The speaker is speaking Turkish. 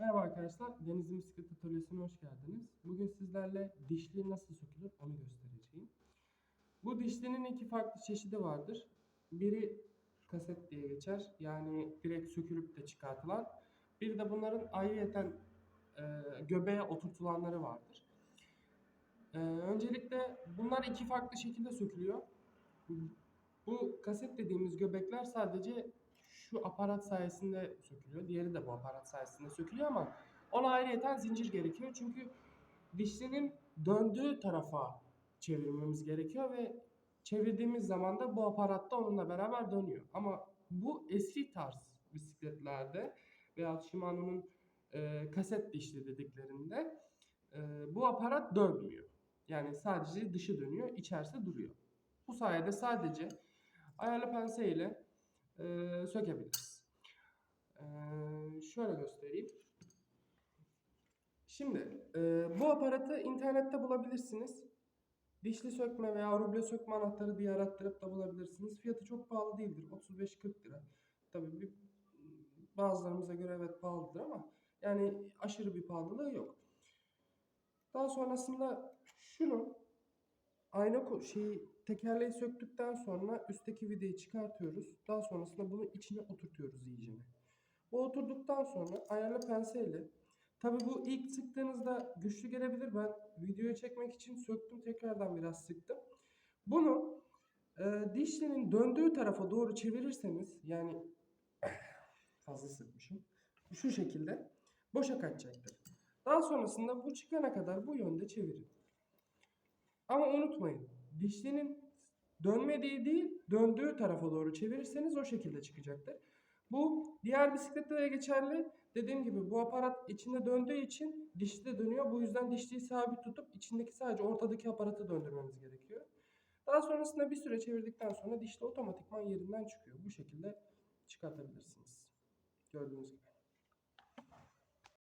Merhaba arkadaşlar, Deniz'in Bisiklet Atölyesi'ne hoş geldiniz. Bugün sizlerle dişli nasıl sökülür onu göstereceğim. Bu dişlinin iki farklı çeşidi vardır. Biri kaset diye geçer, yani direkt sökülüp de çıkartılan. Bir de bunların ayrıyeten e, göbeğe oturtulanları vardır. E, öncelikle bunlar iki farklı şekilde sökülüyor. Bu kaset dediğimiz göbekler sadece şu aparat sayesinde sökülüyor. Diğeri de bu aparat sayesinde sökülüyor ama ona ayrıyeten zincir gerekiyor. Çünkü dişlinin döndüğü tarafa çevirmemiz gerekiyor ve çevirdiğimiz zaman da bu aparatta onunla beraber dönüyor. Ama bu eski tarz bisikletlerde veya Shimano'nun e, kaset dişli dediklerinde e, bu aparat dönmüyor. Yani sadece dışı dönüyor, içerisi duruyor. Bu sayede sadece ayarlı pense ile e, sökebiliriz. E, şöyle göstereyim. Şimdi e, bu aparatı internette bulabilirsiniz. Dişli sökme veya ruble sökme anahtarı diye arattırıp da bulabilirsiniz. Fiyatı çok pahalı değildir. 35-40 lira. Tabii bir, bazılarımıza göre evet pahalıdır ama yani aşırı bir pahalılığı yok. Daha sonrasında şunu ayna şeyi tekerleği söktükten sonra üstteki vidayı çıkartıyoruz. Daha sonrasında bunu içine oturtuyoruz iyicene. Bu oturduktan sonra ayarlı penseyle tabi bu ilk sıktığınızda güçlü gelebilir. Ben videoyu çekmek için söktüm tekrardan biraz sıktım. Bunu e, dişlinin döndüğü tarafa doğru çevirirseniz yani fazla sıkmışım. Şu şekilde boşa kaçacaktır. Daha sonrasında bu çıkana kadar bu yönde çevirin. Ama unutmayın dişlinin dönmediği değil döndüğü tarafa doğru çevirirseniz o şekilde çıkacaktır. Bu diğer bisikletlere geçerli. Dediğim gibi bu aparat içinde döndüğü için dişli de dönüyor. Bu yüzden dişliyi sabit tutup içindeki sadece ortadaki aparatı döndürmemiz gerekiyor. Daha sonrasında bir süre çevirdikten sonra dişli otomatikman yerinden çıkıyor. Bu şekilde çıkartabilirsiniz. Gördüğünüz gibi.